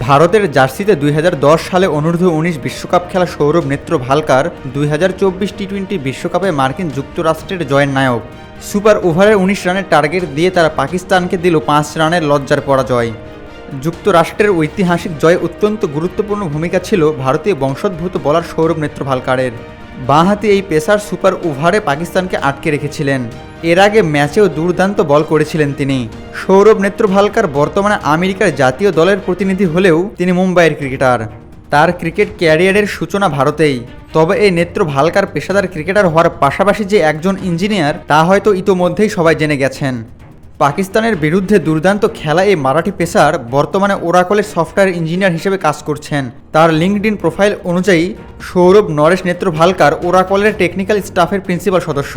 ভারতের জার্সিতে দুই হাজার দশ সালে অনূর্ধ্ব উনিশ বিশ্বকাপ খেলা সৌরভ নেত্র ভালকার দুই হাজার চব্বিশ টি টোয়েন্টি বিশ্বকাপে মার্কিন যুক্তরাষ্ট্রের জয়ের নায়ক। সুপার ওভারের উনিশ রানের টার্গেট দিয়ে তারা পাকিস্তানকে দিল পাঁচ রানের লজ্জার পরাজয়। যুক্তরাষ্ট্রের ঐতিহাসিক জয়ে অত্যন্ত গুরুত্বপূর্ণ ভূমিকা ছিল ভারতীয় বংশোদ্ভূত বলার সৌরভ নেত্র ভালকারের। বাঁহাতি এই পেসার সুপার ওভারে পাকিস্তানকে আটকে রেখেছিলেন। এর আগে ম্যাচেও দুর্দান্ত বল করেছিলেন তিনি। সৌরভ নেত্রভালকার বর্তমানে আমেরিকার জাতীয় দলের প্রতিনিধি হলেও তিনি মুম্বাইয়ের ক্রিকেটার। তার ক্রিকেট ক্যারিয়ারের সূচনা ভারতেই। তবে এই নেত্র ভালকার পেশাদার ক্রিকেটার হওয়ার পাশাপাশি যে একজন ইঞ্জিনিয়ার, তা হয়তো ইতোমধ্যেই সবাই জেনে গেছেন। পাকিস্তানের বিরুদ্ধে দুর্দান্ত খেলা এই মারাঠি পেসার বর্তমানে ওরাকলের সফটওয়্যার ইঞ্জিনিয়ার হিসেবে কাজ করছেন। তার লিঙ্কড প্রোফাইল অনুযায়ী সৌরভ, নরেশ, নেত্র ভালকার ওরাকলের টেকনিক্যাল স্টাফের প্রিন্সিপাল সদস্য।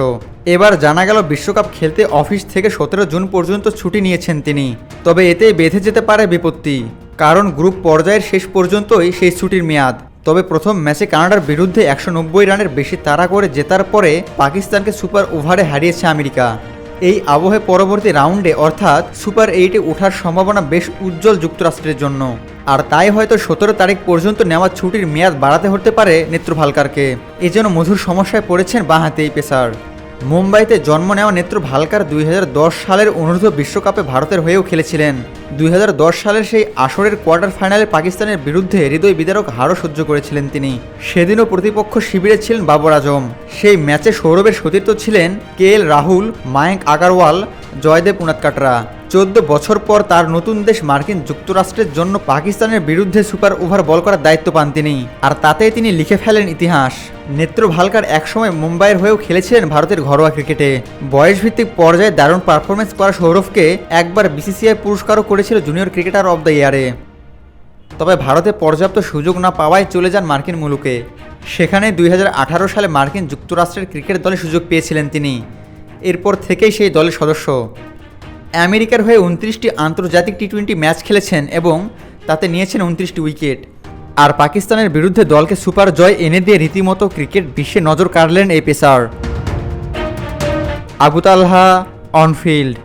এবার জানা গেল বিশ্বকাপ খেলতে অফিস থেকে সতেরো জুন পর্যন্ত ছুটি নিয়েছেন তিনি। তবে এতে বেঁধে যেতে পারে বিপত্তি। কারণ গ্রুপ পর্যায়ের শেষ পর্যন্তই সেই ছুটির মেয়াদ। তবে প্রথম ম্যাচে কানাডার বিরুদ্ধে একশো নব্বই রানের বেশি তাড়া করে জেতার পরে পাকিস্তানকে সুপার ওভারে হারিয়েছে আমেরিকা। এই আবহে পরবর্তী রাউন্ডে অর্থাৎ সুপার এইটে ওঠার সম্ভাবনা বেশ উজ্জ্বল যুক্তরাষ্ট্রের জন্য। আর তাই হয়তো সতেরো তারিখ পর্যন্ত নেওয়া ছুটির মেয়াদ বাড়াতে হতে পারে নেত্রভালকারকে। এজন্য মধুর সমস্যায় পড়েছেন বাঁহাতে এই পেসার। মুম্বাইতে জন্ম নেওয়া নেত্র ভালকার দুই হাজার দশ সালের অনূর্ধ্ব বিশ্বকাপে ভারতের হয়েও খেলেছিলেন। দুই হাজার দশ সালের সেই আসরের কোয়ার্টার ফাইনালে পাকিস্তানের বিরুদ্ধে হৃদয় বিদারক হারও সহ্য করেছিলেন তিনি। সেদিনও প্রতিপক্ষ শিবিরে ছিলেন বাবর আজম। সেই ম্যাচে সৌরভের সতীর্থ ছিলেন কে এল রাহুল, মায়েঙ্ক আগারওয়াল, জয়দেব উনাতকাটরা চোদ্দ বছর পর তার নতুন দেশ মার্কিন যুক্তরাষ্ট্রের জন্য পাকিস্তানের বিরুদ্ধে সুপার ওভার বল করার দায়িত্ব পান তিনি, আর তাতেই তিনি লিখে ফেলেন ইতিহাস। নেত্র ভালকার একসময় মুম্বাইয়ের হয়েও খেলেছিলেন ভারতের ঘরোয়া ক্রিকেটে। বয়সভিত্তিক পর্যায়ে দারুণ পারফরমেন্স করা সৌরভকে একবার বিসিসিআই পুরস্কারও করেছিল জুনিয়র ক্রিকেটার অব দ্য ইয়ারে। তবে ভারতে পর্যাপ্ত সুযোগ না পাওয়ায় চলে যান মার্কিন মুলুকে। সেখানে দুই হাজার আঠারো সালে মার্কিন যুক্তরাষ্ট্রের ক্রিকেট দলে সুযোগ পেয়েছিলেন তিনি। এরপর থেকেই সেই দলের সদস্য। আমেরিকার হয়ে উনত্রিশটি আন্তর্জাতিক টি টোয়েন্টি ম্যাচ খেলেছেন এবং তাতে নিয়েছেন উনত্রিশটি উইকেট। আর পাকিস্তানের বিরুদ্ধে দলকে সুপার জয় এনে দিয়ে রীতিমতো ক্রিকেট বিশ্বে নজর কাড়লেন এই পেসার। আবু তালহা, অনফিল্ড।